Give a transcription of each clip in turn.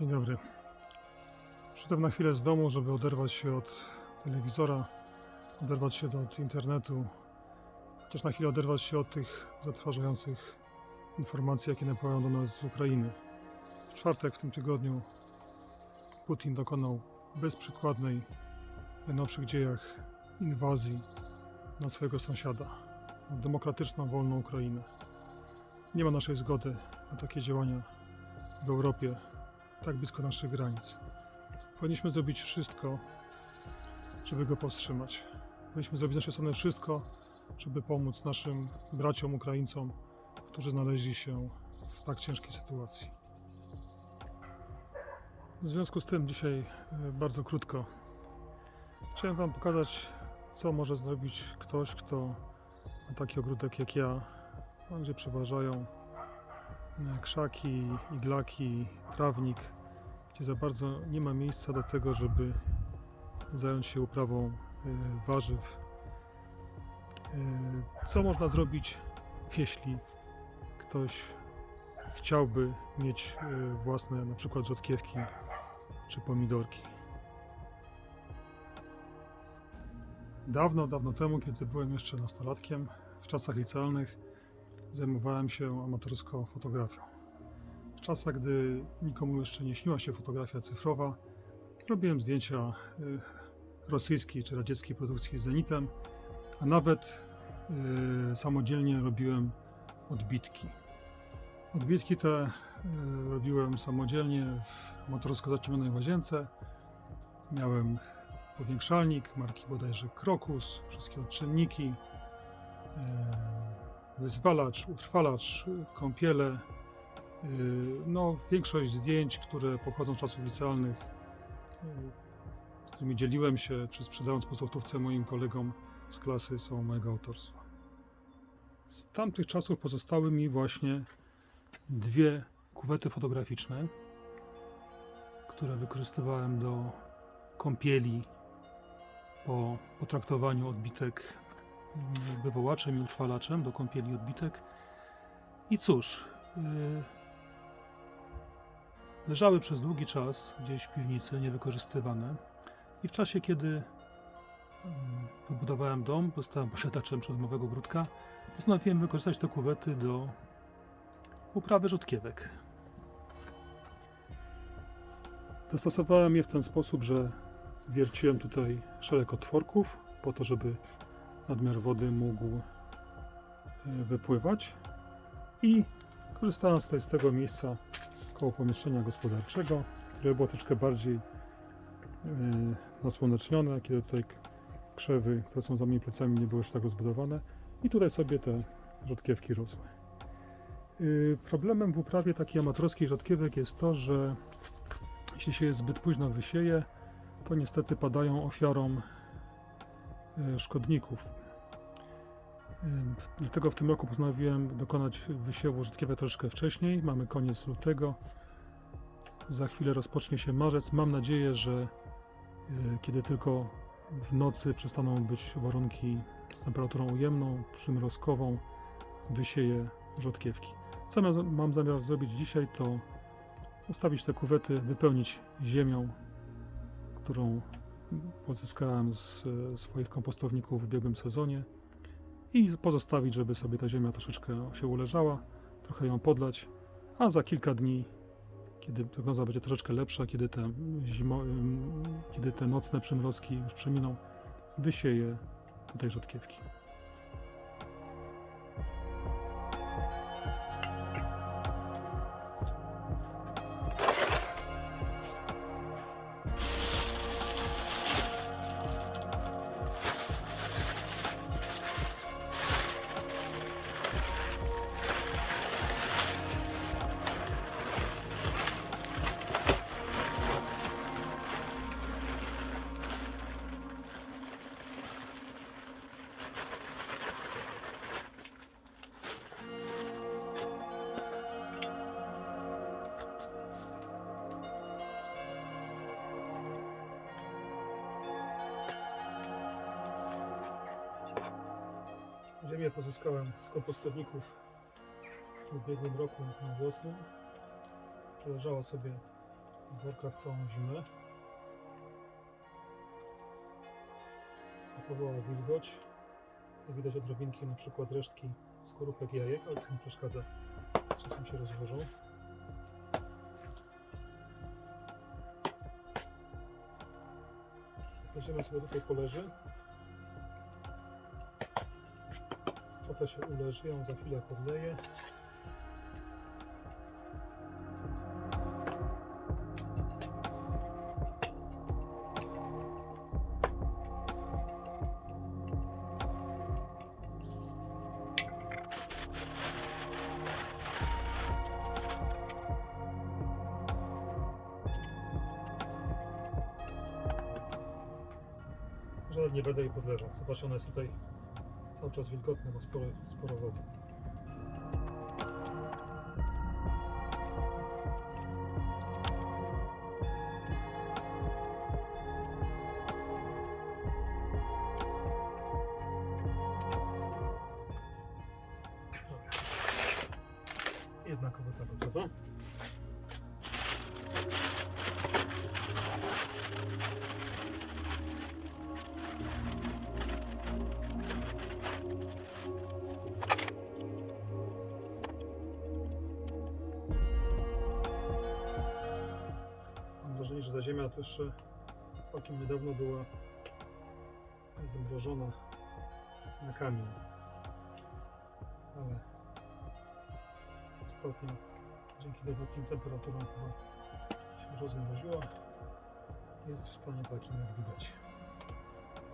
Dzień dobry. Przyszedłem na chwilę z domu, żeby oderwać się od telewizora, oderwać się od internetu, chociaż na chwilę oderwać się od tych zatrważających informacji, jakie napływają do nas z Ukrainy. W czwartek w tym tygodniu Putin dokonał bezprzykładnej w najnowszych dziejach inwazji na swojego sąsiada, na demokratyczną, wolną Ukrainę. Nie ma naszej zgody na takie działania w Europie, tak blisko naszych granic. Powinniśmy zrobić wszystko, żeby go powstrzymać. Powinniśmy zrobić z naszej strony wszystko, żeby pomóc naszym braciom Ukraińcom, którzy znaleźli się w tak ciężkiej sytuacji. W związku z tym dzisiaj e, bardzo krótko chciałem Wam pokazać, co może zrobić ktoś, kto ma taki ogródek jak ja, gdzie przeważają krzaki, iglaki, trawnik, gdzie za bardzo nie ma miejsca do tego, żeby zająć się uprawą e, warzyw. E, Co można zrobić, jeśli ktoś chciałby mieć e, własne na przykład rzodkiewki czy pomidorki? Dawno, dawno temu, kiedy byłem jeszcze nastolatkiem, w czasach licealnych, zajmowałem się amatorsko fotografią. W czasach, gdy nikomu jeszcze nie śniła się fotografia cyfrowa, robiłem zdjęcia y, rosyjskiej czy radzieckiej produkcji z zenitem, a nawet y, samodzielnie robiłem odbitki. Odbitki te y, robiłem samodzielnie w amatorsko zaciemnionej łazience. Miałem powiększalnik marki bodajże Krokus, wszystkie odczynniki, wyzwalacz, utrwalacz, kąpiele. e, No, większość zdjęć, które pochodzą z czasów licealnych, e, z którymi dzieliłem się, czy sprzedając po złotówce moim kolegom z klasy, są mojego autorstwa. Z tamtych czasów pozostały mi właśnie dwie kuwety fotograficzne, które wykorzystywałem do kąpieli po potraktowaniu odbitek wywołaczem i utrwalaczem do kąpieli odbitek. I cóż, yy, leżały przez długi czas gdzieś w piwnicy, niewykorzystywane. I w czasie, kiedy mm, wybudowałem dom, zostałem posiadaczem przedmowego ogródka, postanowiłem wykorzystać te kuwety do uprawy rzodkiewek. Dostosowałem je w ten sposób, że wierciłem tutaj szereg otworków po to, żeby nadmiar wody mógł e, wypływać i korzystając tutaj z tego miejsca koło pomieszczenia gospodarczego, które było troszkę bardziej e, nasłonecznione, kiedy tutaj krzewy, które są za moimi plecami nie były jeszcze tak rozbudowane i tutaj sobie te rzodkiewki rosły. E, Problemem w uprawie takiej amatorskiej rzodkiewek jest to, że jeśli się je zbyt późno wysieje, to niestety padają ofiarą szkodników. Dlatego w tym roku postanowiłem dokonać wysiewu rzodkiewek troszeczkę wcześniej. Mamy koniec lutego. Za chwilę rozpocznie się marzec. Mam nadzieję, że e, kiedy tylko w nocy przestaną być warunki z temperaturą ujemną, przymrozkową, wysieję rzodkiewki. Co mam zamiar zrobić dzisiaj, to ustawić te kuwety, wypełnić ziemią, którą pozyskałem z e, swoich kompostowników w ubiegłym sezonie i pozostawić, żeby sobie ta ziemia troszeczkę się uleżała, trochę ją podlać, a za kilka dni, kiedy prognoza będzie troszeczkę lepsza, kiedy te, zimo, kiedy te nocne przymrozki już przeminą, wysieję tutaj rzodkiewki. Ziemię pozyskałem z kompostowników w ubiegłym roku na wiosnę. Przeleżała sobie w workach całą zimę. Zachowała wilgoć. Jak widać odrobinki, na przykład resztki skorupek jajek, ale to nie przeszkadza. Z czasem się rozłożą. Ta ziemia sobie tutaj poleży. Potem się uleży, ją za chwilę podleję. Nie będę jej podlewał. Zobacz, ona jest tutaj cały czas wilgotna, ma sporo, sporo wody. Dobra. Jedna kobota gotowa. Ta ziemia to jeszcze całkiem niedawno była zamrożona na kamień. Ale ostatnio dzięki wysokim temperaturom się rozmroziła. Jest w stanie takim jak widać.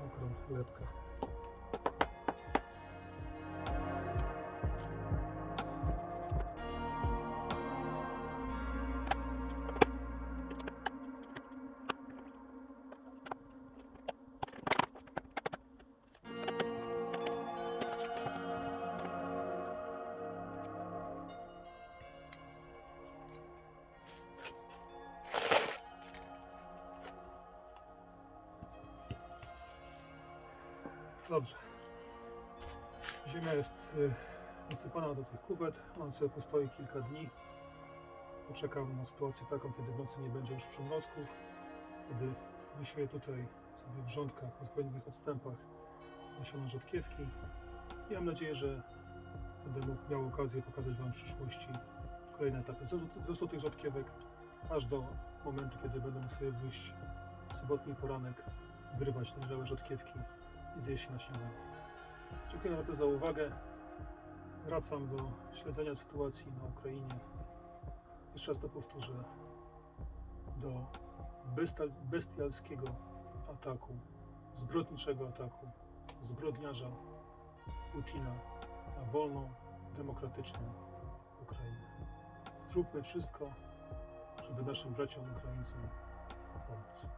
Mokrą lepka. Dobrze. Ziemia jest y, nasypana do tych kuwet. On sobie postoi kilka dni. Poczekam na sytuację taką, kiedy w nocy nie będzie już przymrozków. Wtedy wysieję tutaj sobie w rządkach, w odpowiednich odstępach nasiona rzodkiewki. I mam nadzieję, że będę miał okazję pokazać Wam w przyszłości kolejne etapy wzrostu tych rzodkiewek, aż do momentu, kiedy będę mógł sobie wyjść w sobotni poranek, wyrywać dojrzałe rzodkiewki i zjeść na śniadanie. Dziękuję bardzo za uwagę. Wracam do śledzenia sytuacji na Ukrainie. Jeszcze raz to powtórzę. Do bestialskiego ataku, zbrodniczego ataku zbrodniarza Putina na wolną, demokratyczną Ukrainę. Zróbmy wszystko, żeby naszym braciom Ukraińcom pomóc.